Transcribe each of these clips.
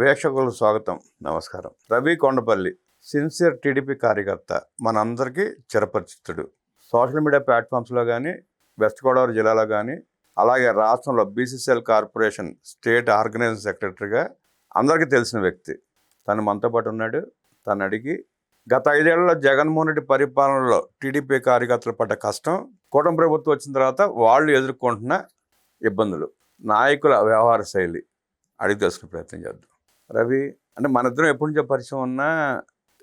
వేక్షకులకు స్వాగతం. నమస్కారం. Ravi Kondapalli sincere TDP కార్యకర్త మనందరికీ చిరపరిచితుడు. సోషల్ మీడియా ప్లాట్ఫామ్స్లో కానీ వెస్ట్ గోదావరి జిల్లాలో కానీ అలాగే రాష్ట్రంలో బీసీసీఎల్ కార్పొరేషన్ స్టేట్ ఆర్గనైజింగ్ సెక్రటరీగా అందరికీ తెలిసిన వ్యక్తి. తను మనతో పాటు ఉన్నాడు. తను అడిగి గత ఐదేళ్ళలో జగన్మోహన్ రెడ్డి పరిపాలనలో టీడీపీ కార్యకర్తలు పడ్డ కష్టం కూటమి ప్రభుత్వం వచ్చిన తర్వాత వాళ్ళు ఎదుర్కొంటున్న ఇబ్బందులు నాయకుల వ్యవహార శైలి. అడిగి తెలుసుకునే ప్రయత్నం చేద్దాం. రవి అంటే మన ఇద్దరం ఎప్పటి నుంచో పరిచయం ఉన్నా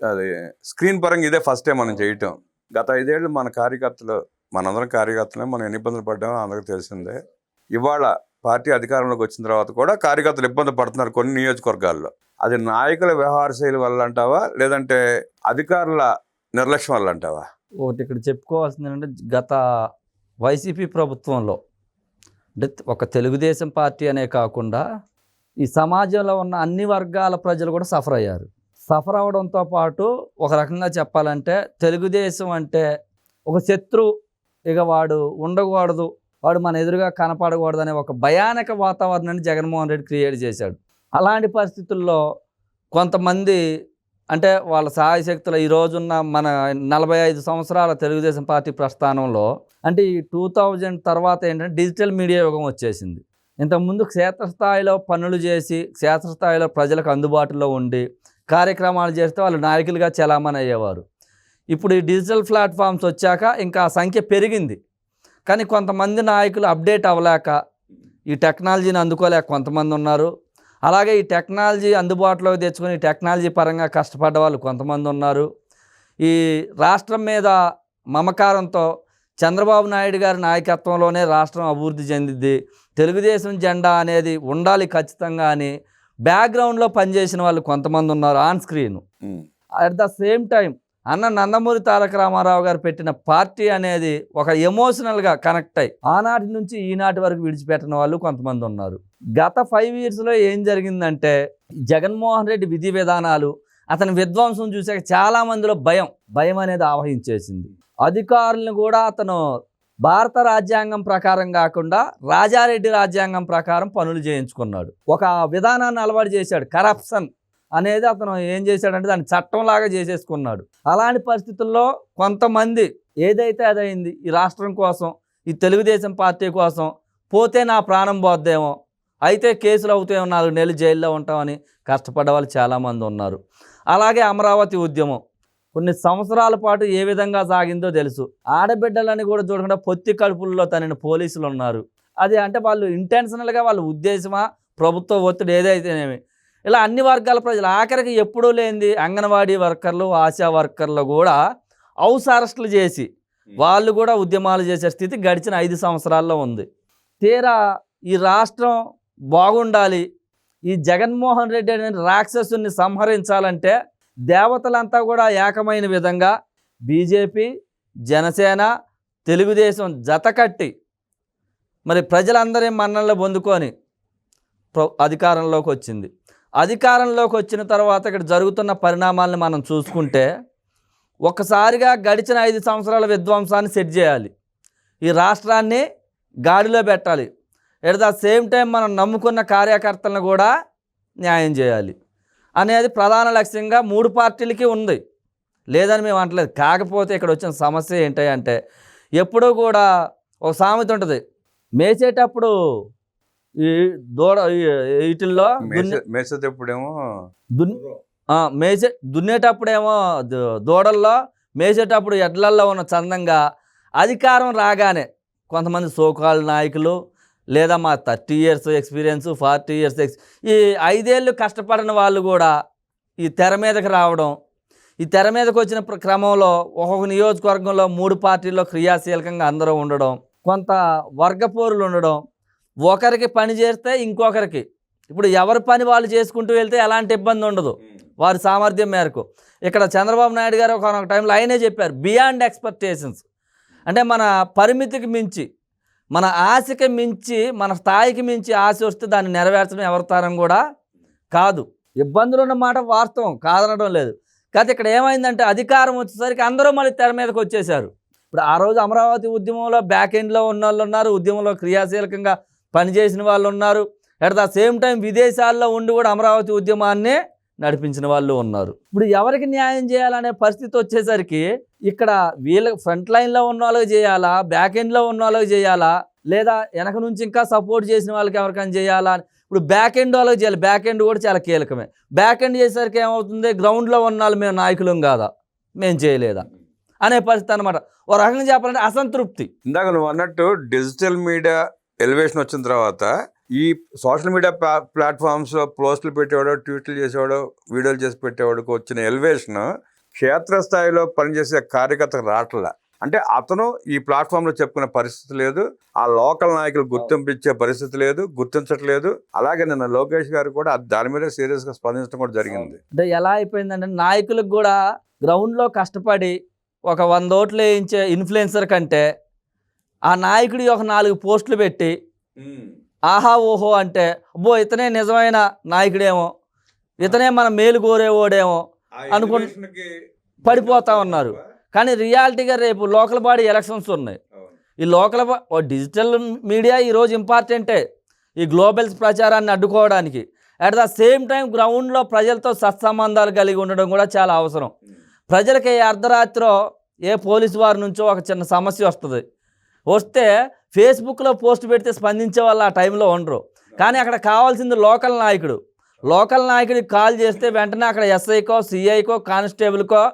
అది స్క్రీన్ పరంగా ఇదే ఫస్ట్ టైం మనం చేయటం. గత ఐదేళ్ళు మన కార్యకర్తలు మనందరం కార్యకర్తలే మనం ఎన్ని ఇబ్బందులు పడ్డామో అందరికీ తెలిసిందే. ఇవాళ పార్టీ అధికారంలోకి వచ్చిన తర్వాత కూడా కార్యకర్తలు ఇబ్బంది పడుతున్నారు కొన్ని నియోజకవర్గాల్లో. అది నాయకుల వ్యవహార శైలి వల్ల అంటావా లేదంటే అధికారుల నిర్లక్ష్యం వల్ల అంటావా ఒకటి ఇక్కడ చెప్పుకోవాల్సింది ఏంటంటే గత వైసీపీ ప్రభుత్వంలో అంటే ఒక తెలుగుదేశం పార్టీ అనే కాకుండా ఈ సమాజంలో ఉన్న అన్ని వర్గాల ప్రజలు కూడా సఫర్ అయ్యారు. సఫర్ అవడంతో పాటు ఒక రకంగా చెప్పాలంటే తెలుగుదేశం అంటే ఒక శత్రు. ఇక వాడు ఉండకూడదు. వాడు మన ఎదురుగా కనపడకూడదు అనే ఒక భయానక వాతావరణాన్ని జగన్మోహన్ రెడ్డి క్రియేట్ చేశాడు. అలాంటి పరిస్థితుల్లో కొంతమంది అంటే వాళ్ళ సహాయ శక్తులు ఈ రోజున్న మన నలభై ఐదు సంవత్సరాల తెలుగుదేశం పార్టీ ప్రస్థానంలో అంటే ఈ టూ థౌజండ్ తర్వాత ఏంటంటే డిజిటల్ మీడియా యుగం వచ్చేసింది. ఇంతకుముందు క్షేత్రస్థాయిలో పనులు చేసి క్షేత్రస్థాయిలో ప్రజలకు అందుబాటులో ఉండి కార్యక్రమాలు చేస్తే వాళ్ళు నాయకులుగా చలామణి అయ్యేవారు. ఇప్పుడు ఈ డిజిటల్ ప్లాట్ఫామ్స్ వచ్చాక ఇంకా సంఖ్య పెరిగింది. కానీ కొంతమంది నాయకులు అప్డేట్ అవ్వలేక ఈ టెక్నాలజీని అందుకోలేక కొంతమంది ఉన్నారు. అలాగే ఈ టెక్నాలజీ అందుబాటులోకి తెచ్చుకొని టెక్నాలజీ పరంగా కష్టపడ్డ వాళ్ళు కొంతమంది ఉన్నారు. ఈ రాష్ట్రం మీద మమకారంతో చంద్రబాబు నాయుడు గారి నాయకత్వంలోనే రాష్ట్రం అభివృద్ధి చెందిద్ది. తెలుగుదేశం జెండా అనేది ఉండాలి ఖచ్చితంగా అని బ్యాక్గ్రౌండ్లో పనిచేసిన వాళ్ళు కొంతమంది ఉన్నారు on screen. At the same time అన్న నందమూరి తారక రామారావు గారు పెట్టిన పార్టీ అనేది ఒక ఎమోషనల్గా కనెక్ట్ అయ్యి ఆనాటి నుంచి ఈనాటి వరకు విడిచిపెట్టిన వాళ్ళు కొంతమంది ఉన్నారు. గత ఫైవ్ ఇయర్స్లో ఏం జరిగిందంటే జగన్మోహన్ రెడ్డి విధి విధానాలు అతని విధ్వంసం చూసాక చాలా మందిలో భయం భయం అనేది ఆవహించేసింది. అధికారులను కూడా అతను భారత రాజ్యాంగం ప్రకారం కాకుండా రాజారెడ్డి రాజ్యాంగం ప్రకారం పనులు చేయించుకున్నాడు. ఒక విధానాన్ని అలవాటు చేశాడు. కరప్షన్ అనేది అతను ఏం చేశాడంటే దాన్ని చట్టంలాగా చేసేసుకున్నాడు. అలాంటి పరిస్థితుల్లో కొంతమంది ఏదైతే అదైంది ఈ రాష్ట్రం కోసం ఈ తెలుగుదేశం పార్టీ కోసం పోతే నా ప్రాణం పోద్దేమో అయితే కేసులు అవుతాయో నాలుగు నెలలు జైల్లో ఉంటామని కష్టపడ్డ వాళ్ళు చాలామంది ఉన్నారు. అలాగే అమరావతి ఉద్యమం. కొన్ని సంవత్సరాల పాటు ఏ విధంగా సాగిందో తెలుసు. ఆడబిడ్డలని కూడా చూడకుండా పొత్తి కడుపుల్లో తనని పోలీసులు ఉన్నారు. అది అంటే వాళ్ళు ఇంటెన్షనల్గా వాళ్ళ ఉద్దేశమా ప్రభుత్వ ఒత్తిడి ఏదైతేనేమి. ఇలా అన్ని వర్గాల ప్రజలు ఆఖరికి ఎప్పుడూ లేనిది అంగన్వాడీ వర్కర్లు ఆశా వర్కర్లు కూడా హౌస్ అరెస్టులు చేసి వాళ్ళు కూడా ఉద్యమాలు చేసే స్థితి గడిచిన ఐదు సంవత్సరాల్లో ఉంది. తీరా ఈ రాష్ట్రం బాగుండాలి ఈ జగన్మోహన్ రెడ్డి అనే రాక్షసుని సంహరించాలంటే దేవతలంతా కూడా ఏకమైన విధంగా బీజేపీ జనసేన తెలుగుదేశం జతకట్టి మరి ప్రజలందరి మన్ననలు పొందుకొని ప్ర- అధికారంలోకి వచ్చింది. అధికారంలోకి వచ్చిన తర్వాత ఇక్కడ జరుగుతున్న పరిణామాలను మనం చూసుకుంటే ఒక్కసారిగా గడిచిన ఐదు సంవత్సరాల విధ్వంసాన్ని సెట్ చేయాలి. ఈ రాష్ట్రాన్ని గాడిలో పెట్టాలి. ఎట్ ద సేమ్ టైం మనం నమ్ముకున్న కార్యకర్తలను కూడా న్యాయం చేయాలి. అనేది ప్రధాన లక్ష్యంగా మూడు పార్టీలకి ఉంది. లేదని మేము అంటలేదు. కాకపోతే ఇక్కడ వచ్చిన సమస్య ఏంటి అంటే ఎప్పుడూ కూడా ఒక సామెత ఉంటుంది. మేసేటప్పుడు ఈ దూడ వీటిల్లో మేసేటప్పుడేమో దున్ మేసే దున్నేటప్పుడేమో దూడల్లో మేసేటప్పుడు ఎడ్లల్లో ఉన్న చందంగా అధికారం రాగానే కొంతమంది సోకాల్ నాయకులు లేదా మా thirty years experience forty years ex ఈ ఐదేళ్ళు కష్టపడిన వాళ్ళు కూడా ఈ తెర మీదకి రావడం ఈ తెర మీదకి వచ్చిన క్రమంలో ఒక్కొక్క నియోజకవర్గంలో మూడు పార్టీల్లో క్రియాశీలకంగా అందరూ ఉండడం కొంత వర్గపోరులు ఉండడం ఒకరికి పని చేస్తే ఇంకొకరికి. ఇప్పుడు ఎవరి పని వాళ్ళు చేసుకుంటూ వెళ్తే ఎలాంటి ఇబ్బంది ఉండదు. వారి సామర్థ్యం మేరకు. ఇక్కడ చంద్రబాబు నాయుడు గారు ఒక టైంలో ఆయనే చెప్పారు బియాండ్ ఎక్స్పెక్టేషన్స్ అంటే మన పరిమితికి మించి మన ఆశకి మించి మన స్థాయికి మించి ఆశ వస్తే దాన్ని నెరవేర్చడం ఎవరితారం కూడా కాదు. ఇబ్బందులు ఉన్న మాట వాస్తవం కాదనడం లేదు. కాదు ఇక్కడ ఏమైందంటే అధికారం వచ్చేసరికి అందరూ మళ్ళీ తెర మీదకి వచ్చేసారు ఇప్పుడు ఆ రోజు అమరావతి ఉద్యమంలో బ్యాక్ ఎండ్లో ఉన్న వాళ్ళు ఉన్నారు ఉద్యమంలో క్రియాశీలకంగా పనిచేసిన వాళ్ళు ఉన్నారు. అట్ ద సేమ్ టైం విదేశాల్లో ఉండి కూడా అమరావతి ఉద్యమాన్నే నడిపించిన వాళ్ళు ఉన్నారు. ఇప్పుడు ఎవరికి న్యాయం చేయాలనే పరిస్థితి వచ్చేసరికి ఇక్కడ వీళ్ళ ఫ్రంట్ లైన్లో ఉన్న వాళ్ళకి చేయాలా? బ్యాక్ ఎండ్లో ఉన్న వాళ్ళకి చేయాలా? లేదా వెనక నుంచి ఇంకా సపోర్ట్ చేసిన వాళ్ళకి ఎవరికైనా చేయాలా? ఇప్పుడు బ్యాక్ ఎండ్ వాళ్ళకి చేయాలి. బ్యాక్ ఎండ్ కూడా చాలా కీలకమే. బ్యాక్ ఎండ్ చేసేసరికి ఏమవుతుంది? గ్రౌండ్లో ఉన్న వాళ్ళు మేము నాయకులం కాదా? మేము చేయలేదా? అనే పరిస్థితి అనమాట ఓ రకంగా చెప్పాలంటే అసంతృప్తి. ఇందాక నువ్వు అన్నట్టు డిజిటల్ మీడియా ఎలివేషన్ వచ్చిన తర్వాత ఈ సోషల్ మీడియా ప్లాట్ఫామ్స్ పోస్టులు పెట్టేవాడు ట్వీట్లు చేసేవాడు వీడియోలు చేసి పెట్టేవాడికి వచ్చిన ఎలివేషన్ క్షేత్రస్థాయిలో పనిచేసే కార్యకర్తకు రావట్లా. అంటే అతను ఈ ప్లాట్ఫామ్లో చెప్పుకునే పరిస్థితి లేదు. ఆ లోకల్ నాయకులు గుర్తింపు ఇచ్చే పరిస్థితి లేదు గుర్తించట్లేదు. అలాగే నిన్న లోకేష్ గారు కూడా దాని మీద సీరియస్గా స్పందించడం కూడా జరిగింది. అంటే ఎలా అయిపోయిందంటే నాయకులకు కూడా గ్రౌండ్లో కష్టపడి ఒక వంద ఓట్లు వేయించే ఇన్ఫ్లుయెన్సర్ కంటే ఆ నాయకుడి ఒక నాలుగు పోస్టులు పెట్టి ఆహా ఓహో అంటే అబ్బో ఇతనే నిజమైన నాయకుడేమో ఇతనే మన మేలు కోరేవాడేమో అనుకున్న- పడిపోతా ఉన్నారు. కానీ రియాలిటీగా రేపు లోకల్ బాడీ ఎలక్షన్స్ ఉన్నాయి. ఈ లోకల్ డిజిటల్ మీడియా ఈరోజు ఇంపార్టెంటే. ఈ గ్లోబల్స్ ప్రచారాన్ని అడ్డుకోవడానికి. అట్ ద సేమ్ టైం గ్రౌండ్లో ప్రజలతో సత్సంబంధాలు కలిగి ఉండడం కూడా చాలా అవసరం. ప్రజలకి ఏ అర్ధరాత్రో ఏ పోలీసు వారి నుంచో ఒక చిన్న సమస్య వస్తుంది. వస్తే ఫేస్బుక్లో పోస్ట్ పెడితే స్పందించే వాళ్ళు ఆ టైంలో ఉండరు. కానీ అక్కడ కావాల్సింది లోకల్ నాయకుడు. లోకల్ నాయకుడికి కాల్ చేస్తే వెంటనే అక్కడ ఎస్ఐకో సిఐకో కానిస్టేబుల్కో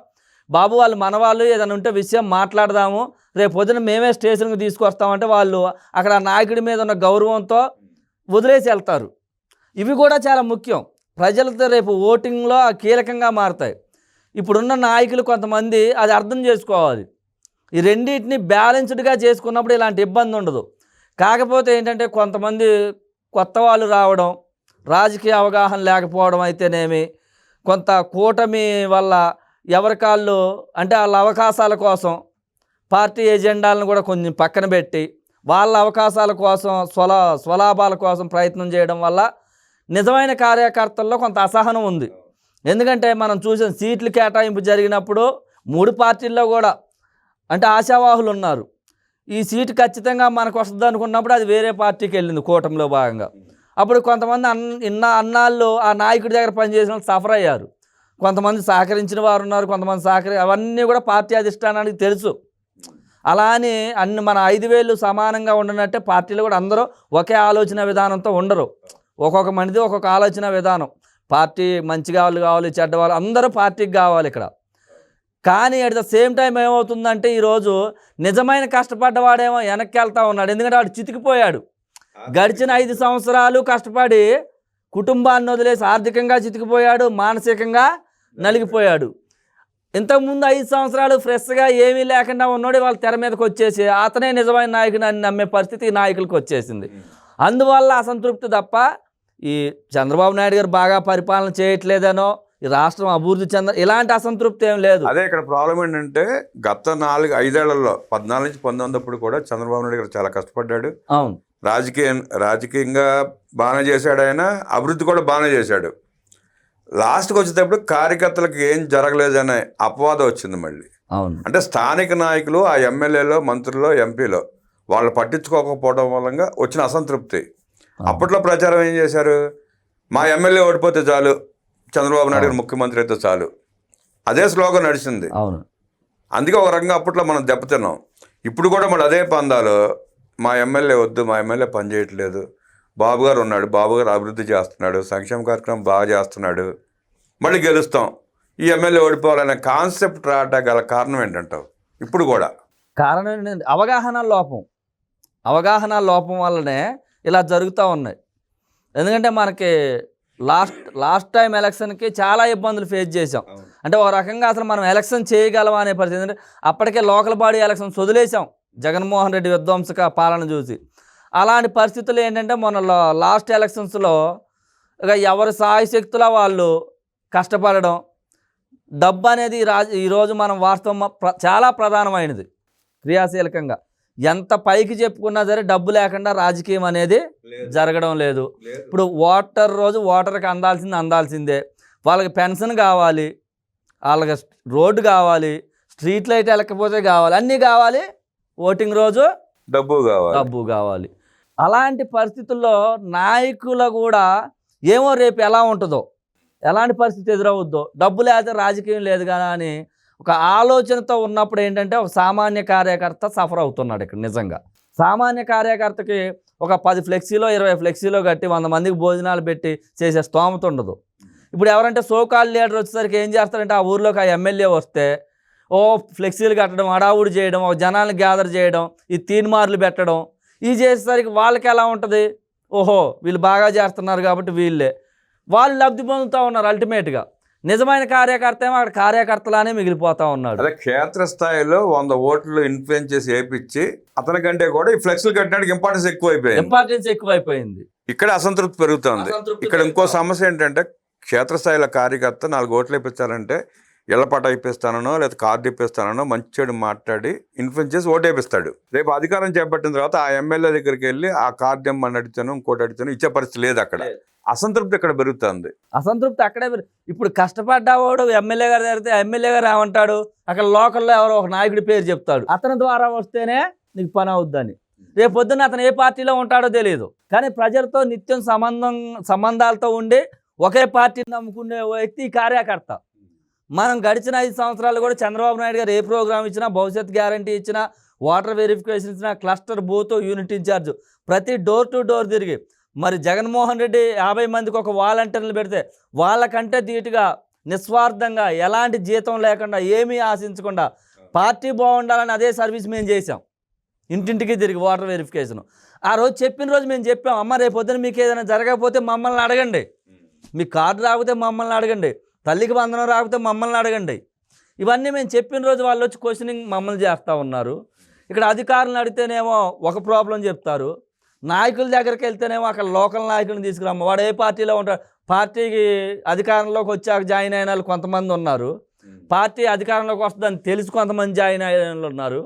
బాబు వాళ్ళు మన వాళ్ళు ఏదైనా ఉంటే విషయం మాట్లాడదాము. రేపు పొద్దున మేమే స్టేషన్కి తీసుకొస్తామంటే వాళ్ళు అక్కడ ఆ నాయకుడి మీద ఉన్న గౌరవంతో వదిలేసి వెళ్తారు. ఇవి కూడా చాలా ముఖ్యం. ప్రజలతో రేపు ఓటింగ్లో కీలకంగా మారుతాయి. ఇప్పుడున్న నాయకులు కొంతమంది అది అర్థం చేసుకోవాలి. ఈ రెండింటిని బ్యాలెన్స్డ్గా చేసుకున్నప్పుడు ఇలాంటి ఇబ్బంది ఉండదు. కాకపోతే ఏంటంటే కొంతమంది కొత్త వాళ్ళు రావడం రాజకీయ అవగాహన లేకపోవడం అయితేనేమి కొంత కూటమి వల్ల ఎవరి కాళ్ళు అంటే వాళ్ళ అవకాశాల కోసం పార్టీ ఎజెండాలను కూడా కొంచెం పక్కన పెట్టి వాళ్ళ అవకాశాల కోసం స్వల స్వలాభాల కోసం ప్రయత్నం చేయడం వల్ల నిజమైన కార్యకర్తల్లో కొంత అసహనం ఉంది. ఎందుకంటే మనం చూసిన సీట్లు కేటాయింపు జరిగినప్పుడు మూడు పార్టీల్లో కూడా అంటే ఆశావాహులు ఉన్నారు. ఈ సీటు ఖచ్చితంగా మనకు వస్తుంది అనుకున్నప్పుడు అది వేరే పార్టీకి వెళ్ళింది కూటమిలో భాగంగా. అప్పుడు కొంతమంది అన్ ఇన్న అన్నాళ్ళు ఆ నాయకుడి దగ్గర పనిచేసిన వాళ్ళు సఫర్ అయ్యారు. కొంతమంది సహకరించిన వారు ఉన్నారు కొంతమంది సహకరి అవన్నీ కూడా పార్టీ అధిష్టానానికి తెలుసు. అలా అని అన్ని మన ఐదు వేలు సమానంగా ఉండనట్టే పార్టీలు కూడా అందరూ ఒకే ఆలోచన విధానంతో ఉండరు. ఒక్కొక్క మనిది ఒక్కొక్క ఆలోచన విధానం. పార్టీ మంచి వాళ్ళు కావాలి చెడ్డ వాళ్ళు అందరూ పార్టీకి కావాలి ఇక్కడ. కానీ అట్ ద సేమ్ టైం ఏమవుతుందంటే ఈరోజు నిజమైన కష్టపడ్డవాడేమో వెనక్కి వెళ్తా ఉన్నాడు. ఎందుకంటే వాడు చితికిపోయాడు. గడిచిన ఐదు సంవత్సరాలు కష్టపడి కుటుంబాన్ని వదిలేసి ఆర్థికంగా చితికిపోయాడు మానసికంగా నలిగిపోయాడు. ఇంతకుముందు ఐదు సంవత్సరాలు ఫ్రెష్గా ఏమీ లేకుండా ఉన్నోడు వాళ్ళు తెర మీదకి వచ్చేసి అతనే నిజమైన నాయకుడు అని నమ్మే పరిస్థితి ఈ నాయకులకు వచ్చేసింది. అందువల్ల అసంతృప్తి తప్ప ఈ చంద్రబాబు నాయుడు గారు బాగా పరిపాలన చేయట్లేదనో ఈ రాష్ట్రం అభివృద్ధి చెంద ఇలాంటి అసంతృప్తి ఏం లేదు. అదే ఇక్కడ ప్రాబ్లం ఏంటంటే గత నాలుగు ఐదేళ్ళలో పద్నాలుగు నుంచి పంతొమ్మిది కూడా చంద్రబాబు నాయుడు గారు చాలా కష్టపడ్డాడు. అవును. రాజకీయ రాజకీయంగా బాగానే చేశాడు ఆయన అభివృద్ధి కూడా బాగానే చేశాడు. లాస్ట్కి వచ్చేటప్పుడు కార్యకర్తలకు ఏం జరగలేదనే అపవాదం వచ్చింది మళ్ళీ. అవును. అంటే స్థానిక నాయకులు ఆ ఎమ్మెల్యేలో మంత్రులు ఎంపీలో వాళ్ళు పట్టించుకోకపోవడం వల్ల వచ్చిన అసంతృప్తి. అప్పట్లో ప్రచారం ఏం చేశారు? మా ఎమ్మెల్యే ఓడిపోతే చాలు చంద్రబాబు నాయుడు గారు ముఖ్యమంత్రి అయితే చాలు. అదే స్లోగన్ నడిచింది. అవును. అందుకే ఒక రకంగా అప్పట్లో మనం దెబ్బతిన్నాం. ఇప్పుడు కూడా మళ్ళీ అదే పందాలు మా ఎమ్మెల్యే వద్దు మా ఎమ్మెల్యే పని చేయట్లేదు. బాబు గారు ఉన్నాడు బాబు గారు అభివృద్ధి చేస్తున్నాడు సంక్షేమ కార్యక్రమం బాగా చేస్తున్నాడు. మళ్ళీ గెలుస్తాం. ఈ ఎమ్మెల్యే ఓడిపోవాలనే కాన్సెప్ట్ రావట గల కారణం ఏంటంటావు? ఇప్పుడు కూడా. కారణం ఏంటంటే అవగాహన లోపం. అవగాహన లోపం వల్లనే ఇలా జరుగుతూ ఉన్నాయి. ఎందుకంటే మనకి లాస్ట్ లాస్ట్ టైం ఎలక్షన్కి చాలా ఇబ్బందులు ఫేస్ చేసాం అంటే ఒక రకంగా అసలు మనం ఎలక్షన్ చేయగలమా అనే పరిస్థితి. ఎందుకంటే అప్పటికే లోకల్ బాడీ ఎలక్షన్స్ వదిలేసాం జగన్మోహన్ రెడ్డి విధ్వంసక పాలన చూసి. అలాంటి పరిస్థితులు ఏంటంటే మొన్న లాస్ట్ ఎలక్షన్స్లో ఇక ఎవరి సాయశక్తుల వాళ్ళు కష్టపడడం డబ్బు అనేది ఈ రాజ ఈరోజు మనం వాస్తవం చాలా ప్రధానమైనది క్రియాశీలకంగా. ఎంత పైకి చెప్పుకున్నా సరే డబ్బు లేకుండా రాజకీయం అనేది జరగడం లేదు. ఇప్పుడు ఓటర్ రోజు ఓటర్కి అందాల్సింది అందాల్సిందే. వాళ్ళకి పెన్షన్ కావాలి వాళ్ళకి రోడ్డు కావాలి స్ట్రీట్ లైట్ వెళ్ళకపోతే కావాలి అన్నీ కావాలి. ఓటింగ్ రోజు డబ్బు కావాలి. డబ్బు కావాలి. అలాంటి పరిస్థితుల్లో నాయకులు కూడా ఏమో రేపు ఎలా ఉంటుందో ఎలాంటి పరిస్థితి ఎదురవుద్దో డబ్బు లేకపోతే రాజకీయం లేదు కదా అని ఒక ఆలోచనతో ఉన్నప్పుడు ఏంటంటే ఒక సామాన్య కార్యకర్త సఫర్ అవుతున్నాడు ఇక్కడ నిజంగా. సామాన్య కార్యకర్తకి ఒక పది ఫ్లెక్సీలో ఇరవై ఫ్లెక్సీలో కట్టి వంద మందికి భోజనాలు పెట్టి చేసే స్తోమత ఉండదు. ఇప్పుడు ఎవరంటే సోకాల్ లీడర్ వచ్చేసరికి ఏం చేస్తారంటే ఆ ఊర్లోకి ఆ ఎమ్మెల్యే వస్తే ఓ ఫ్లెక్సీలు కట్టడం హడావుడి చేయడం ఒక జనాన్ని గ్యాదర్ చేయడం ఈ తీన్మార్లు పెట్టడం ఇది చేసేసరికి వాళ్ళకి ఎలా ఉంటుంది? ఓహో వీళ్ళు బాగా చేస్తున్నారు కాబట్టి వీళ్ళే. వాళ్ళు లబ్ధి పొందుతూ ఉన్నారు అల్టిమేట్గా నిజమైన కార్యకర్త ఏమో అక్కడ కార్యకర్తలానే మిగిలిపోతా ఉన్నాడు. అదే క్షేత్రస్థాయిలో వంద ఓట్లు ఇన్ఫ్లుయెన్స్ చేసి వేయించి అతనికంటే కూడా ఈ ఫ్లెక్స్లు కట్టడానికి ఇంపార్టెన్స్ ఎక్కువ అయిపోయింది ఇంపార్టెన్స్ ఎక్కువైపోయింది. ఇక్కడ అసంతృప్తి పెరుగుతుంది. ఇక్కడ ఇంకో సమస్య ఏంటంటే క్షేత్రస్థాయిలో కార్యకర్త నాలుగు ఓట్లు ఇప్పించాలంటే ఇళ్ళపాట ఇప్పిస్తానో లేదా కార్డు ఇప్పిస్తానో మంచి చెడు మాట్లాడి ఇన్ఫ్లుయెన్స్ చేసి ఓటు వేపిస్తాడు. రేపు అధికారం చేపట్టిన తర్వాత ఆ ఎమ్మెల్యే దగ్గరికి వెళ్ళి ఆ కార్డు ఇమ్మని అడిచాను ఇంకోటి అడిచాను ఇచ్చే పరిస్థితి లేదు అక్కడ. అసంతృప్తి ఇక్కడ పెరుగుతుంది? అసంతృప్తి అక్కడే ఇప్పుడు కష్టపడ్డవాడు ఎమ్మెల్యే గారు జరిగితే ఎమ్మెల్యే గారు ఏమంటాడు? అక్కడ లోకల్లో ఎవరో ఒక నాయకుడి పేరు చెప్తాడు. అతని ద్వారా వస్తేనే నీకు పని అవుద్దని. రేపు పొద్దున్న అతను ఏ పార్టీలో ఉంటాడో తెలియదు కానీ ప్రజలతో నిత్యం సంబంధం సంబంధాలతో ఉండి ఒకే పార్టీని నమ్ముకునే వ్యక్తి కార్యకర్త. మనం గడిచిన ఐదు సంవత్సరాలు కూడా చంద్రబాబు నాయుడు గారు ఏ ప్రోగ్రామ్ ఇచ్చినా భవిష్యత్ గ్యారంటీ ఇచ్చినా వాటర్ వెరిఫికేషన్ ఇచ్చినా క్లస్టర్ బూత్ యూనిట్ ఇన్ఛార్జ్ ప్రతి డోర్ టు డోర్ తిరిగి. మరి జగన్మోహన్ రెడ్డి యాభై మందికి ఒక వాలంటీర్లు పెడితే వాళ్ళకంటే ధీటుగా నిస్వార్థంగా ఎలాంటి జీతం లేకుండా ఏమీ ఆశించకుండా పార్టీ బాగుండాలని అదే సర్వీస్ మేము చేసాం ఇంటింటికి తిరిగి వాటర్ వెరిఫికేషన్. ఆ రోజు చెప్పిన రోజు మేము చెప్పాం అమ్మ రేపు పొద్దున మీకు ఏదైనా జరగకపోతే మమ్మల్ని అడగండి. మీ కార్డు రాకపోతే మమ్మల్ని అడగండి. తల్లికి వందనం రాకపోతే మమ్మల్ని అడగండి. ఇవన్నీ మేము చెప్పిన రోజు వాళ్ళు వచ్చి క్వశ్చనింగ్ మమ్మల్ని చేస్తూ ఉన్నారు. ఇక్కడ అధికారులను అడిగితేనేమో ఒక ప్రాబ్లం చెప్తారు. నాయకుల దగ్గరికి వెళ్తేనేమో అక్కడ లోకల్ నాయకులను తీసుకురామ్మ. వాడు ఏ పార్టీలో ఉంటాడు? పార్టీకి అధికారంలోకి వచ్చాక జాయిన్ అయిన వాళ్ళు కొంతమంది ఉన్నారు. పార్టీ అధికారంలోకి వస్తుందని తెలిసి కొంతమంది జాయిన్ అయిన వాళ్ళు ఉన్నారు.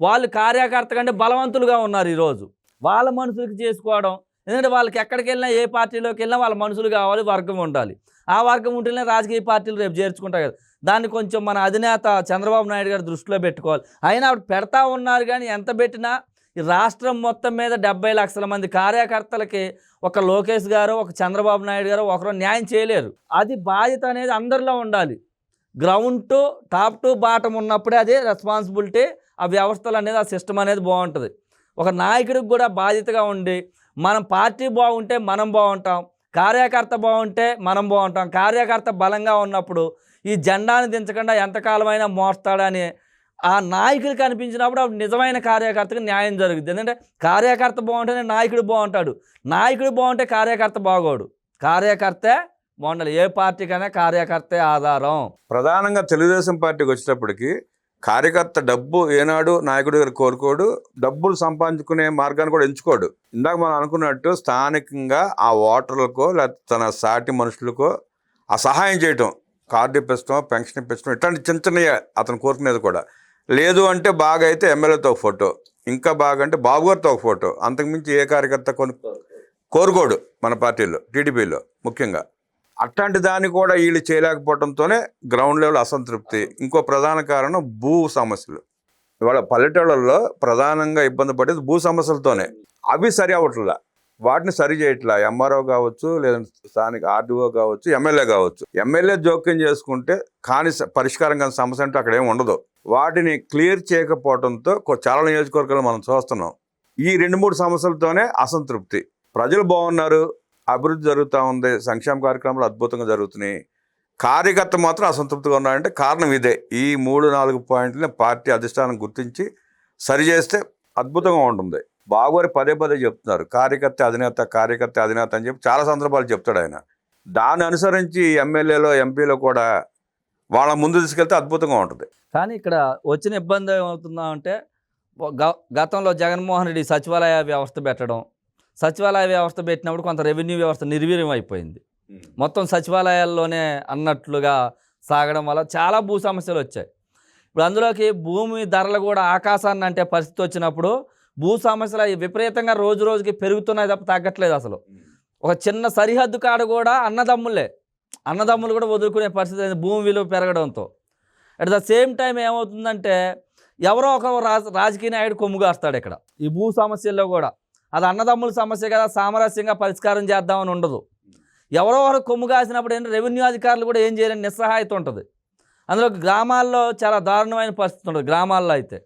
వాళ్ళు కార్యకర్త కంటే బలవంతులుగా ఉన్నారు ఈరోజు వాళ్ళ మనుషులకి చేసుకోవడం. ఎందుకంటే వాళ్ళకి ఎక్కడికి వెళ్ళినా ఏ పార్టీలోకి వెళ్ళినా వాళ్ళ మనుషులు కావాలి వర్గం ఉండాలి. ఆ వర్గం ఉంటేనే రాజకీయ పార్టీలు రేపు చేర్చుకుంటారు కదా. దాన్ని కొంచెం మన అధినేత చంద్రబాబు నాయుడు గారు దృష్టిలో పెట్టుకోవాలి. అయినా అప్పుడు పెడతా ఉన్నారు కానీ ఎంత పెట్టినా ఈ రాష్ట్రం మొత్తం మీద డెబ్బై లక్షల మంది కార్యకర్తలకి ఒక లోకేష్ గారు ఒక చంద్రబాబు నాయుడు గారు ఒకరు న్యాయం చేయలేరు. అది బాధ్యత అనేది అందరిలో ఉండాలి. Ground to top to bottom ఉన్నప్పుడే అది రెస్పాన్సిబిలిటీ ఆ వ్యవస్థలు అనేది ఆ సిస్టమ్ అనేది బాగుంటుంది. ఒక నాయకుడికి కూడా బాధ్యతగా ఉండి మనం పార్టీ బాగుంటే మనం బాగుంటాం కార్యకర్త బాగుంటే మనం బాగుంటాం. కార్యకర్త బలంగా ఉన్నప్పుడు ఈ జెండాను దించకుండా ఎంతకాలమైనా మోస్తాడని ఆ నాయకుడికి కనిపించినప్పుడు అప్పుడు నిజమైన కార్యకర్తకు న్యాయం జరుగుతుంది ఎందుకంటే కార్యకర్త బాగుంటేనే నాయకుడు బాగుంటాడు. నాయకుడు బాగుంటే కార్యకర్త బాగోడు. కార్యకర్తే బాగుండాలి. ఏ పార్టీకైనా కార్యకర్తే ఆధారం. ప్రధానంగా తెలుగుదేశం పార్టీకి వచ్చేటప్పటికి కార్యకర్త డబ్బు ఏనాడు నాయకుడి గారు కోరుకోడు డబ్బులు సంపాదించుకునే మార్గాన్ని కూడా ఎంచుకోడు. ఇందాక మనం అనుకున్నట్టు స్థానికంగా ఆ ఓటర్లకో లేకపోతే తన సాటి మనుషులకో ఆ సహాయం చేయటం కార్డు ఇప్పించడం పెన్షన్ ఇప్పించడం ఇట్లాంటి చిన్న చిన్నవి అతను కోరుకునేది కూడా. లేదు అంటే బాగా అయితే ఎమ్మెల్యేతో ఒక ఫోటో ఇంకా బాగా అంటే బాబుగారితో ఒక ఫోటో. అంతకుమించి ఏ కార్యకర్త కొను కోరుకోడు మన పార్టీలో టీడీపీలో ముఖ్యంగా. అట్లాంటి దాన్ని కూడా వీళ్ళు చేయలేకపోవడంతోనే గ్రౌండ్ లెవెల్ అసంతృప్తి. ఇంకో ప్రధాన కారణం భూ సమస్యలు. ఇవాళ పల్లెటూళ్ళల్లో ప్రధానంగా ఇబ్బంది పడేది భూ సమస్యలతోనే. అవి సరి అవ్వట్లా. వాటిని సరి చేయట్లా. ఎంఆర్ఓ కావచ్చు లేదంటే స్థానిక ఆర్డీఓ కావచ్చు ఎమ్మెల్యే కావచ్చు. ఎమ్మెల్యే జోక్యం చేసుకుంటే కాని పరిష్కారం కాని సమస్య అంటే అక్కడ ఏమి ఉండదు. వాటిని క్లియర్ చేయకపోవడంతో కొ- చాలా నియోజకవర్గాలు మనం చూస్తున్నాం. ఈ రెండు మూడు సమస్యలతోనే అసంతృప్తి. ప్రజలు బాగున్నారు. అభివృద్ధి జరుగుతూ ఉంది సంక్షేమ కార్యక్రమాలు అద్భుతంగా జరుగుతున్నాయి. కార్యకర్త మాత్రం అసంతృప్తిగా ఉన్నారంటే కారణం ఇదే. ఈ మూడు నాలుగు పాయింట్లని పార్టీ అధిష్టానం గుర్తించి సరి చేస్తే అద్భుతంగా ఉంటుంది. బాగోరి పదే పదే చెప్తున్నారు కార్యకర్త అధినేత కార్యకర్త అధినేత అని చెప్పి చాలా సందర్భాలు చెప్తాడు ఆయన. దాన్ని అనుసరించి ఎమ్మెల్యేలో ఎంపీలో కూడా వాళ్ళ ముందు తీసుకెళ్తే అద్భుతంగా ఉంటుంది. కానీ ఇక్కడ వచ్చిన ఇబ్బంది ఏమవుతుందా అంటే గ- గతంలో జగన్మోహన్ రెడ్డి సచివాలయ వ్యవస్థ పెట్టడం సచివాలయ వ్యవస్థ పెట్టినప్పుడు కొంత రెవెన్యూ వ్యవస్థ నిర్వీర్యం అయిపోయింది. మొత్తం సచివాలయాల్లోనే అన్నట్లుగా సాగడం వల్ల చాలా భూ సమస్యలు వచ్చాయి. ఇప్పుడు అందులోకి భూమి ధరలు కూడా ఆకాశాన్ని అంటే పరిస్థితి వచ్చినప్పుడు భూ సమస్యలు విపరీతంగా రోజు రోజుకి పెరుగుతున్నాయి తప్ప తగ్గట్లేదు అసలు. ఒక చిన్న సరిహద్దు కాడ కూడా అన్నదమ్ములే. అన్నదమ్ములు కూడా వదులుకునే పరిస్థితి అయింది భూమి విలువ పెరగడంతో. అట్ ద సేమ్ టైం ఏమవుతుందంటే ఎవరో ఒక రాజ రాజకీయ నాయుడు కొమ్ము కాస్తాడు ఇక్కడ. ఈ భూ సమస్యల్లో కూడా. అది అన్నదమ్ముల సమస్య కదా సామరస్యంగా పరిష్కారం చేద్దామని ఉండదు. ఎవరో ఒకరు కొమ్ము కాసినప్పుడు ఏంటంటే రెవెన్యూ అధికారులు కూడా ఏం చేయలేని నిస్సహాయత ఉంటుంది. అందులో గ్రామాల్లో చాలా దారుణమైన పరిస్థితి ఉంటుంది గ్రామాల్లో అయితే.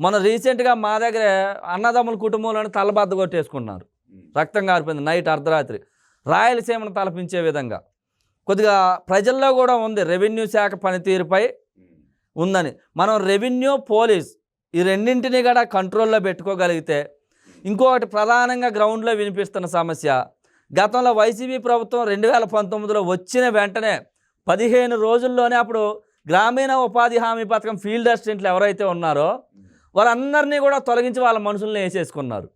మన రీసెంట్గా మా దగ్గర అన్నదమ్ముల కుటుంబంలోనే తలబద్ద కొట్టేసుకున్నారు. రక్తం కారిపోయింది నైట్ అర్ధరాత్రి. రాయలసీమను తలపించే విధంగా. కొద్దిగా ప్రజల్లో కూడా ఉంది రెవెన్యూ శాఖ పనితీరుపై ఉందని. మనం రెవెన్యూ పోలీస్ ఈ రెండింటిని కూడా కంట్రోల్లో పెట్టుకోగలిగితే ఇంకొకటి ప్రధానంగా గ్రౌండ్లో వినిపిస్తున్న సమస్య. గతంలో వైసీపీ ప్రభుత్వం రెండు వేల పంతొమ్మిదిలో వచ్చిన వెంటనే పదిహేను రోజుల్లోనే అప్పుడు గ్రామీణ ఉపాధి హామీ పథకం ఫీల్డ్ అసిస్టెంట్లు ఎవరైతే ఉన్నారో వారందరినీ కూడా తొలగించి వాళ్ళ మనుషుల్ని వేసేసుకున్నారు.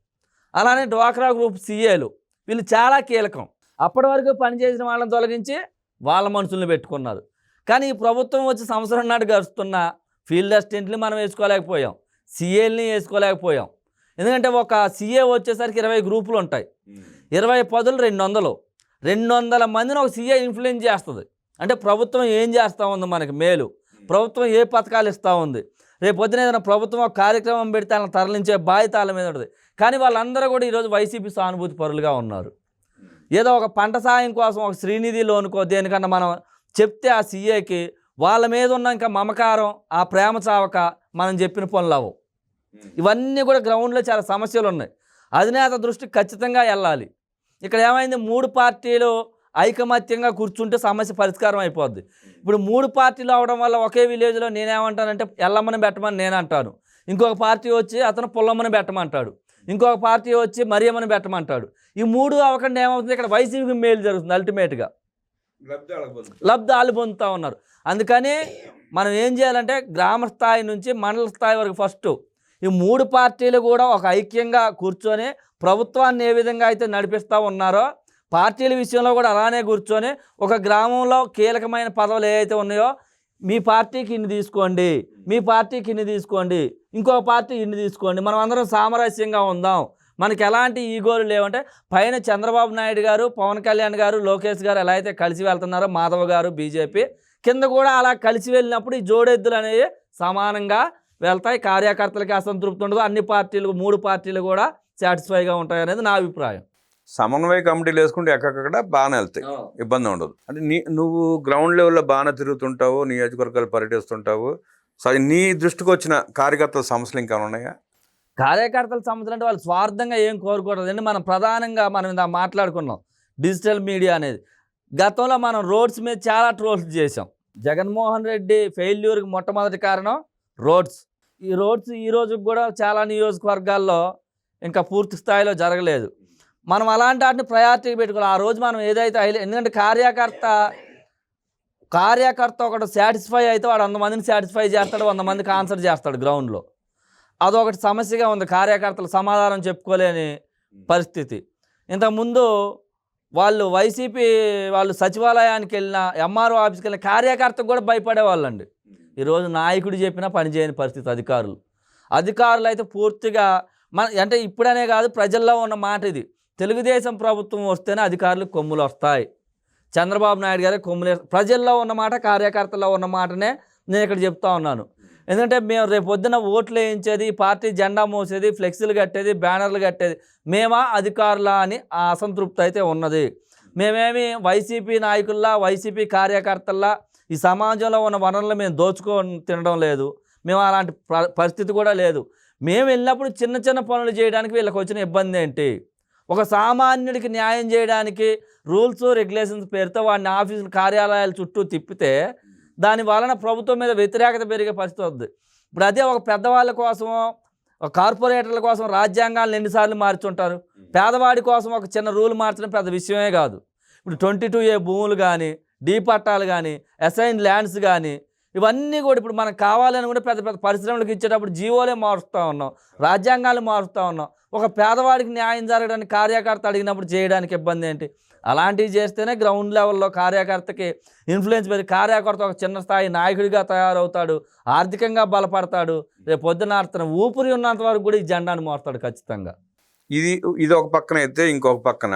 అలానే డ్వాక్రా గ్రూప్ సీఏలు వీళ్ళు చాలా కీలకం. అప్పటి వరకు పనిచేసిన వాళ్ళని తొలగించి వాళ్ళ మనుషుల్ని పెట్టుకున్నారు. కానీ ఈ ప్రభుత్వం వచ్చి సంవత్సరం నాటి గడుస్తున్న ఫీల్డ్ అసిస్టెంట్లు మనం వేసుకోలేకపోయాం. సీఏల్ని వేసుకోలేకపోయాం. ఎందుకంటే ఒక సీఏ వచ్చేసరికి ఇరవై గ్రూపులు ఉంటాయి. ఇరవై పదులు రెండు వందలు. రెండు వందల మందిని ఒక సీఏ ఇన్ఫ్లుయెన్స్ చేస్తుంది. అంటే ప్రభుత్వం ఏం చేస్తూ ఉంది మనకి? మేలు. ప్రభుత్వం ఏ పథకాలు ఇస్తూ ఉంది? రేపు పొద్దున ఏదైనా ప్రభుత్వం ఒక కార్యక్రమం పెడితే వాళ్ళని తరలించే బాధ్యత వాళ్ళ మీద ఉంటుంది. కానీ వాళ్ళందరూ కూడా ఈరోజు వైసీపీ సానుభూతి పరులుగా ఉన్నారు. ఏదో ఒక పంట సాయం కోసం ఒక శ్రీనిధి లోనుకో దేనికన్నా మనం చెప్తే ఆ సీఏకి వాళ్ళ మీద ఉన్న ఇంకా మమకారం ఆ ప్రేమ చావక మనం చెప్పిన పనులు అవ్వవు. ఇవన్నీ కూడా గ్రౌండ్లో చాలా సమస్యలు ఉన్నాయి అధినేత దృష్టికి ఖచ్చితంగా వెళ్ళాలి ఇక్కడ ఏమైంది? మూడు పార్టీలు ఐకమత్యంగా కూర్చుంటే సమస్య పరిష్కారం అయిపోద్ది. ఇప్పుడు మూడు పార్టీలు అవడం వల్ల ఒకే విలేజ్లో నేనేమంటానంటే ఎల్లమ్మని పెట్టమని నేను అంటాను ఇంకొక పార్టీ వచ్చి అతను పుల్లమ్మని పెట్టమంటాడు. ఇంకొక పార్టీ వచ్చి మరియమ్మని పెట్టమంటాడు. ఈ మూడు అవ్వకుండా ఏమవుతుంది? ఇక్కడ వైసీపీకి మేలు జరుగుతుంది అల్టిమేట్గా. లబ్ధాలు పొందుతూ ఉన్నారు. అందుకని మనం ఏం చేయాలంటే గ్రామ స్థాయి నుంచి మండల స్థాయి వరకు ఫస్ట్ ఈ మూడు పార్టీలు కూడా ఒక ఐక్యంగా కూర్చొని ప్రభుత్వాన్ని ఏ విధంగా అయితే నడిపిస్తూ ఉన్నారో పార్టీల విషయంలో కూడా అలానే కూర్చొని ఒక గ్రామంలో కీలకమైన పదవులు ఏవైతే ఉన్నాయో మీ పార్టీకి ఇన్ని తీసుకోండి మీ పార్టీకి ఇన్ని తీసుకోండి ఇంకో పార్టీ ఇన్ని తీసుకోండి మనం అందరం సామరస్యంగా ఉందాం. మనకి ఎలాంటి ఈగోలు లేవంటే పైన చంద్రబాబు నాయుడు గారు పవన్ కళ్యాణ్ గారు లోకేష్ గారు ఎలా అయితే కలిసి వెళ్తున్నారో మాధవ్ గారు బీజేపీ కింద కూడా అలా కలిసి వెళ్ళినప్పుడు ఈ జోడెద్దులు అనేవి సమానంగా వెళ్తాయి. కార్యకర్తలకి అసంతృప్తి ఉండదు. అన్ని పార్టీలు మూడు పార్టీలు కూడా సాటిస్ఫైగా ఉంటాయి అనేది నా అభిప్రాయం. సమన్వయ కమిటీలు వేసుకుంటే ఎక్కడెక్కడ బాగానే వెళ్తాయి. ఇబ్బంది ఉండదు. అంటే నీ నువ్వు గ్రౌండ్ లెవెల్లో బాగానే తిరుగుతుంటావు నియోజకవర్గాలు పర్యటిస్తుంటావు. సో అది నీ దృష్టికి వచ్చిన కార్యకర్తల సమస్యలు ఇంకా ఉన్నాయా? కార్యకర్తల సమస్యలు అంటే వాళ్ళు స్వార్థంగా ఏం కోరుకోవట్లేదు. అండి మనం ప్రధానంగా మనం ఇందా మాట్లాడుకున్నాం. డిజిటల్ మీడియా అనేది. గతంలో మనం రోడ్స్ మీద చాలా ట్రోల్స్ చేసాం జగన్మోహన్ రెడ్డి ఫెయిల్యూర్కి మొట్టమొదటి కారణం రోడ్స్. ఈ రోడ్స్ ఈ రోజుకి కూడా చాలా నియోజకవర్గాల్లో ఇంకా పూర్తి స్థాయిలో జరగలేదు. మనం అలాంటి వాటిని ప్రయారిటీ పెట్టుకోవాలి. ఆ రోజు మనం ఏదైతే ఎందుకంటే కార్యకర్త కార్యకర్త ఒకటి సాటిస్ఫై అయితే వాడు వంద మందిని సాటిస్ఫై చేస్తాడు వంద మందికి ఆన్సర్ చేస్తాడు గ్రౌండ్లో అదొకటి సమస్యగా ఉంది. కార్యకర్తలు సమాధానం చెప్పుకోలేని పరిస్థితి. ఇంతకుముందు వాళ్ళు వైసీపీ వాళ్ళు సచివాలయానికి వెళ్ళిన ఎంఆర్ఓ ఆఫీస్కి వెళ్ళిన కార్యకర్తకు కూడా భయపడేవాళ్ళండి. ఈరోజు నాయకుడు చెప్పినా పనిచేయని పరిస్థితి అధికారులు. అధికారులు అయితే పూర్తిగా మన అంటే ఇప్పుడనే కాదు ప్రజల్లో ఉన్న మాట ఇది. తెలుగుదేశం ప్రభుత్వం వస్తేనే అధికారులకు కొమ్ములు వస్తాయి. చంద్రబాబు నాయుడు గారే కొమ్ములు ప్రజల్లో ఉన్న మాట కార్యకర్తల్లో ఉన్న మాటనే నేను ఇక్కడ చెప్తా ఉన్నాను. ఎందుకంటే మేము రేపు పొద్దున ఓట్లు వేయించేది పార్టీ జెండా మోసేది ఫ్లెక్సీలు కట్టేది బ్యానర్లు కట్టేది మేమా అధికారులా అని ఆ అసంతృప్తి అయితే ఉన్నది. మేమేమి వైసీపీ నాయకుల్లా వైసీపీ కార్యకర్తల్లా ఈ సమాజంలో ఉన్న వనరులు మేము దోచుకొని తినడం లేదు. మేము అలాంటి పరిస్థితి కూడా లేదు. మేము వెళ్ళినప్పుడు చిన్న చిన్న పనులు చేయడానికి వీళ్ళకి వచ్చిన ఇబ్బంది ఏంటి? ఒక సామాన్యుడికి న్యాయం చేయడానికి రూల్స్ రెగ్యులేషన్స్ పేరుతో వాడిని ఆఫీసులు కార్యాలయాల చుట్టూ తిప్పితే దాని వలన ప్రభుత్వం మీద వ్యతిరేకత పెరిగే పరిస్థితి వద్దు. ఇప్పుడు అదే ఒక పెద్దవాళ్ళ కోసమో ఒక కార్పొరేటర్ల కోసం రాజ్యాంగాలను ఎన్నిసార్లు మార్చుంటారు? పేదవాడి కోసం ఒక చిన్న రూల్ మార్చడం పెద్ద విషయమే కాదు. ఇప్పుడు ట్వంటీ టూ ఏ భూములు కానీ డీ పట్టాలు కానీ అసైన్ ల్యాండ్స్ కానీ ఇవన్నీ కూడా ఇప్పుడు మనకు కావాలని కూడా పెద్ద పెద్ద పరిశ్రమలకు ఇచ్చేటప్పుడు జీవోలే మారుస్తూ ఉన్నాం. రాజ్యాంగాలు మారుస్తూ ఉన్నాం. ఒక పేదవాడికి న్యాయం జరగడానికి కార్యకర్త అడిగినప్పుడు చేయడానికి ఇబ్బంది ఏంటి? అలాంటివి చేస్తేనే గ్రౌండ్ లెవెల్లో కార్యకర్తకి ఇన్ఫ్లుయెన్స్ పెరిగి కార్యకర్త ఒక చిన్న స్థాయి నాయకుడిగా తయారవుతాడు ఆర్థికంగా బలపడతాడు. రేపు పొద్దున ఆడుతున్న ఊపిరి ఉన్నంత వరకు కూడా ఈ జెండాను మోస్తాడు ఖచ్చితంగా. ఇది ఇది ఒక పక్కన అయితే ఇంకొక పక్కన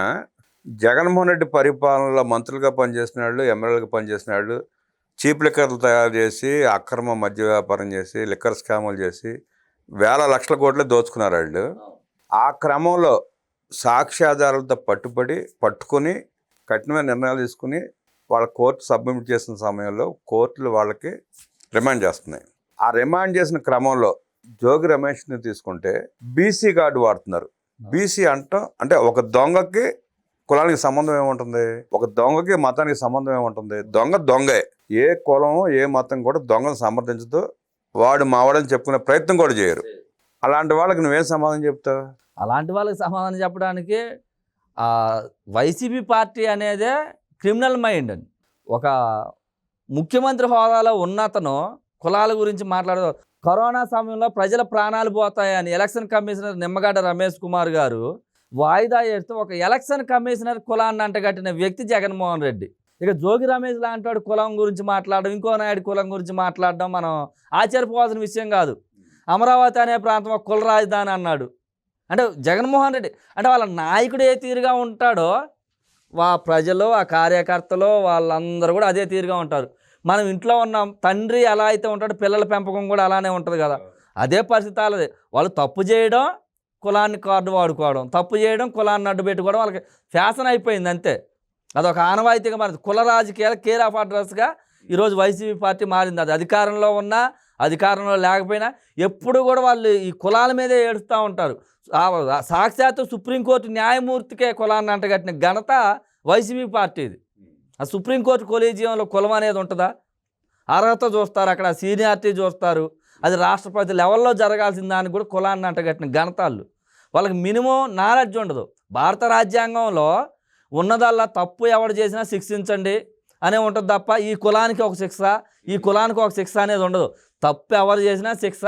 జగన్మోహన్ రెడ్డి పరిపాలనలో మంత్రులుగా పనిచేసిన వాళ్ళు ఎమ్మెల్యేలుగా పనిచేసిన వాళ్ళు చీప్ లిక్కర్లు తయారు చేసి అక్రమ మద్య వ్యాపారం చేసి లిక్కర్ స్కాములు చేసి వేల లక్షల కోట్లు దోచుకున్నారు వాళ్ళు. ఆ క్రమంలో సాక్ష్యాధారాలతో పట్టుబడి పట్టుకొని కఠినమైన నిర్ణయాలు తీసుకుని వాళ్ళ కోర్టు సబ్మిట్ చేసిన సమయంలో కోర్టులు వాళ్ళకి రిమాండ్ చేస్తున్నాయి. ఆ రిమాండ్ చేసిన క్రమంలో జోగి రమేష్ని తీసుకుంటే బీసీ కార్డు వాడుతున్నారు. బీసీ అంటాం అంటే ఒక దొంగకి కులానికి సంబంధం ఏముంటుంది? ఒక దొంగకి మతానికి సంబంధం ఏముంటుంది? దొంగ దొంగే. ఏ కులం ఏ మతం కూడా దొంగను సమర్థించదు. వాడు మావాడని చెప్పుకునే ప్రయత్నం కూడా చేయరు. అలాంటి వాళ్ళకి నువ్వేం సమాధానం చెప్తావు? అలాంటి వాళ్ళకి సమాధానం చెప్పడానికి వైసీపీ పార్టీ అనేదే క్రిమినల్ మైండ్. అని ఒక ముఖ్యమంత్రి హోదాలో ఉన్నతను కులాల గురించి మాట్లాడదు కరోనా సమయంలో ప్రజల ప్రాణాలు పోతాయని ఎలక్షన్ కమిషనర్ నిమ్మగడ్డ రమేష్ కుమార్ గారు వాయిదా వేస్తూ ఒక ఎలక్షన్ కమిషనర్ కులాన్ని అంటగట్టిన వ్యక్తి జగన్మోహన్ రెడ్డి. ఇక జోగి రమేష్ లాంటి వాడు కులం గురించి మాట్లాడడం ఇంకో నాయుడు కులం గురించి మాట్లాడడం మనం ఆశ్చర్యపోవాల్సిన విషయం కాదు. అమరావతి అనే ప్రాంతం ఒక కుల రాజధాని అన్నాడు. అంటే జగన్మోహన్ రెడ్డి అంటే వాళ్ళ నాయకుడు ఏ తీరుగా ఉంటాడో వా ప్రజలు ఆ కార్యకర్తలు వాళ్ళందరూ కూడా అదే తీరుగా ఉంటారు. మనం ఇంట్లో ఉన్నాం తండ్రి ఎలా అయితే ఉంటాడో పిల్లల పెంపకం కూడా అలానే ఉంటుంది కదా. అదే పరిస్థితి అలాదే వాళ్ళు తప్పు చేయడం కులాన్ని కార్డు వాడుకోవడం తప్పు చేయడం కులాన్ని అడ్డు పెట్టుకోవడం వాళ్ళకి ఫ్యాషన్ అయిపోయింది అంతే. అదొక ఆనవాయితీగా మారింది. కుల రాజకీయాల కేర్ ఆఫ్ అడ్రస్గా ఈరోజు వైసీపీ పార్టీ మారింది. అది అధికారంలో ఉన్నా అధికారంలో లేకపోయినా ఎప్పుడు కూడా వాళ్ళు ఈ కులాల మీదే ఏడుస్తూ ఉంటారు. సాక్షాత్తు సుప్రీంకోర్టు న్యాయమూర్తికే కులాన్ని అంటగట్టిన ఘనత వైసీపీ పార్టీది ఆ సుప్రీంకోర్టు కొలీజియంలో కులం అనేది ఉంటుందా? అర్హత చూస్తారు అక్కడ సీనియారిటీ చూస్తారు. అది రాష్ట్రపతి లెవెల్లో జరగాల్సిన దానికి కూడా కులాన్ని అంటగట్టిన ఘనతాళ్ళు. వాళ్ళకి మినిమం నాలెడ్జ్ ఉండదు. భారత రాజ్యాంగంలో ఉన్నదల్లా తప్పు ఎవడు చేసినా శిక్షించండి అనే ఉంటుంది తప్ప ఈ కులానికి ఒక శిక్ష ఈ కులానికి ఒక శిక్ష అనేది ఉండదు. తప్పు ఎవరు చేసినా శిక్ష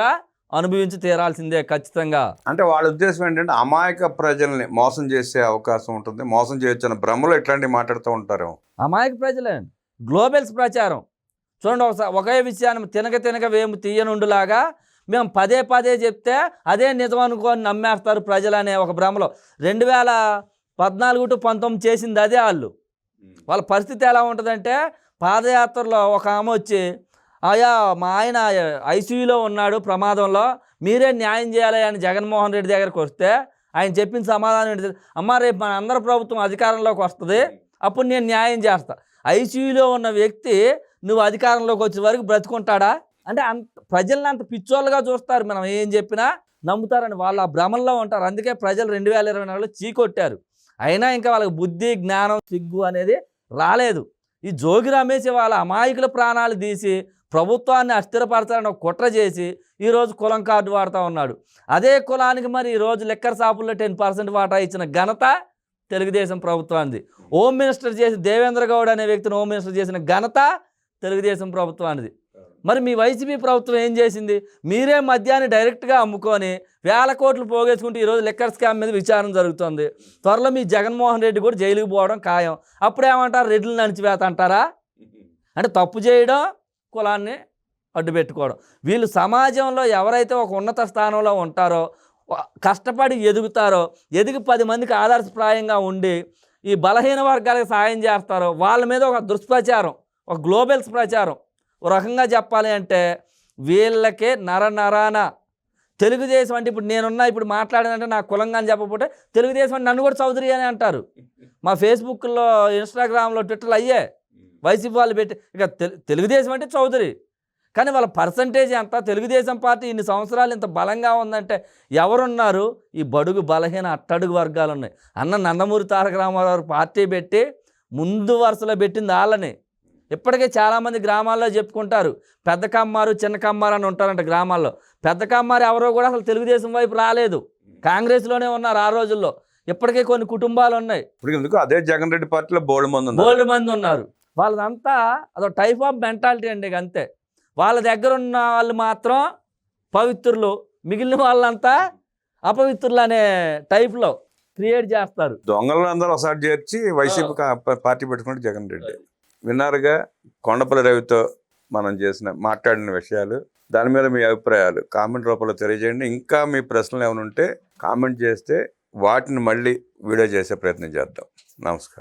అనుభవించి తీరాల్సిందే ఖచ్చితంగా. అంటే వాళ్ళ ఉద్దేశం ఏంటంటే అమాయక ప్రజల్ని మోసం చేసే అవకాశం ఉంటుంది. మోసం చేయొచ్చు అన్న భ్రమలో ఇట్లాంటివి మాట్లాడుతూ ఉంటారు అమాయక ప్రజలే గ్లోబల్స్ ప్రచారం. చూడండి ఒకసారి ఒకే విషయాన్ని తినక తినక వేము తీయనుండులాగా మేము పదే పదే చెప్తే అదే నిజం అనుకొని నమ్మేస్తారు ప్రజలు అనే ఒక భ్రమలో. రెండు వేల పద్నాలుగు టు పంతొమ్మిది చేసింది అదే వాళ్ళు. వాళ్ళ పరిస్థితి ఎలా ఉంటుందంటే పాదయాత్రలో ఒక ఆమె వచ్చి అయ్యా మా ఆయన ఐసీయూలో ఉన్నాడు ప్రమాదంలో మీరే న్యాయం చేయాలి అని జగన్మోహన్ రెడ్డి దగ్గరికి వస్తే ఆయన చెప్పిన సమాధానం ఏంటి? అమ్మ రేపు మన అందరి ప్రభుత్వం అధికారంలోకి వస్తుంది అప్పుడు నేను న్యాయం చేస్తా. ఐసీయూలో ఉన్న వ్యక్తి నువ్వు అధికారంలోకి వచ్చే వరకు బ్రతుకుంటాడా? అంటే అంత ప్రజల్ని అంత పిచ్చోళ్ళగా చూస్తారు మనం. ఏం చెప్పినా నమ్ముతారని వాళ్ళు ఆ భ్రమంలో ఉంటారు. అందుకే ప్రజలు రెండు వేల ఇరవై నాలుగులో చీకొట్టారు. అయినా ఇంకా వాళ్ళకి బుద్ధి జ్ఞానం సిగ్గు అనేది రాలేదు. ఈ జోగి రమేష్ వాళ్ళ అమాయకుల ప్రాణాలు తీసి ప్రభుత్వాన్ని అస్థిరపరచాలని ఒక కుట్ర చేసి ఈరోజు కులం కార్డు వాడుతూ ఉన్నాడు. అదే కులానికి మరి ఈరోజు లెక్కర్ షాపుల్లో టెన్ పర్సెంట్ వాటా ఇచ్చిన ఘనత తెలుగుదేశం ప్రభుత్వానికి హోమ్ మినిస్టర్ చేసి దేవేంద్ర గౌడ్ అనే వ్యక్తిని హోమ్ మినిస్టర్ చేసిన ఘనత తెలుగుదేశం ప్రభుత్వానికి మరి మీ వైసీపీ ప్రభుత్వం ఏం చేసింది? మీరే మద్యాన్ని డైరెక్ట్గా అమ్ముకొని వేల కోట్లు పోగేసుకుంటూ ఈరోజు లిక్కర్ స్కామ్ మీద విచారణ జరుగుతుంది. త్వరలో మీ జగన్మోహన్ రెడ్డి కూడా జైలుకి పోవడం ఖాయం. అప్పుడేమంటారు రెడ్లు నడిచివేత అంటారా? అంటే తప్పు చేయడం కులాన్ని అడ్డు పెట్టుకోవడం వీళ్ళు సమాజంలో ఎవరైతే ఒక ఉన్నత స్థానంలో ఉంటారో కష్టపడి ఎదుగుతారో ఎదిగి పది మందికి ఆదర్శప్రాయంగా ఉండి ఈ బలహీన వర్గాలకు సాయం చేస్తారో వాళ్ళ మీద ఒక దుష్ప్రచారం ఒక గ్లోబల్స్ ప్రచారం. ఒక రకంగా చెప్పాలి అంటే వీళ్ళకే నర నరాన. తెలుగుదేశం అంటే ఇప్పుడు నేనున్నా ఇప్పుడు మాట్లాడానంటే నా కులంగా అని చెప్పకపోతే తెలుగుదేశం అంటే నన్ను కూడా చౌదరి అని అంటారు. మా ఫేస్బుక్లో ఇన్స్టాగ్రామ్లో ట్విట్టర్లో అయ్యే. వైసీపీ వాళ్ళు పెట్టి ఇక తెలు- తెలుగుదేశం అంటే చౌదరి. కానీ వాళ్ళ పర్సంటేజ్ ఎంత? తెలుగుదేశం పార్టీ ఇన్ని సంవత్సరాలు ఇంత బలంగా ఉందంటే ఎవరున్నారు? ఈ బడుగు బలహీన అట్టడుగు వర్గాలు ఉన్నాయి. అన్న నందమూరి తారక రామారావు పార్టీ పెట్టి ముందు వరుసలో పెట్టింది వాళ్ళని. ఇప్పటికే చాలామంది గ్రామాల్లో చెప్పుకుంటారు. పెద్ద కమ్మారు చిన్న కమ్మారు అని ఉంటారంట గ్రామాల్లో. పెద్ద కమ్మారు ఎవరో కూడా అసలు తెలుగుదేశం వైపు రాలేదు. కాంగ్రెస్లోనే ఉన్నారు ఆ రోజుల్లో. ఇప్పటికే కొన్ని కుటుంబాలు ఉన్నాయి. ఇప్పుడు ఎందుకు? అదే జగన్ రెడ్డి పార్టీలో బోల్డ్ మంది బోల్డ్ మంది ఉన్నారు. వాళ్ళదంతా అదో టైప్ ఆఫ్ మెంటాలిటీ అండి ఇక అంతే. వాళ్ళ దగ్గర ఉన్న వాళ్ళు మాత్రం పవిత్రులు. మిగిలిన వాళ్ళంతా అపవిత్రులు అనే టైప్లో క్రియేట్ చేస్తారు. దొంగలను అందరూ ఒకసారి చేర్చి వైసీపీ పార్టీ పెట్టుకుంటే జగన్ రెడ్డి. విన్నారుగా కొండపల్లి రవితో మనం చేసిన మాట్లాడిన విషయాలు దాని మీద మీ అభిప్రాయాలు కామెంట్ రూపంలో తెలియజేయండి. ఇంకా మీ ప్రశ్నలు ఏమైనా ఉంటే కామెంట్ చేస్తే వాటిని మళ్ళీ వీడియో చేసే ప్రయత్నం చేద్దాం. నమస్కారం.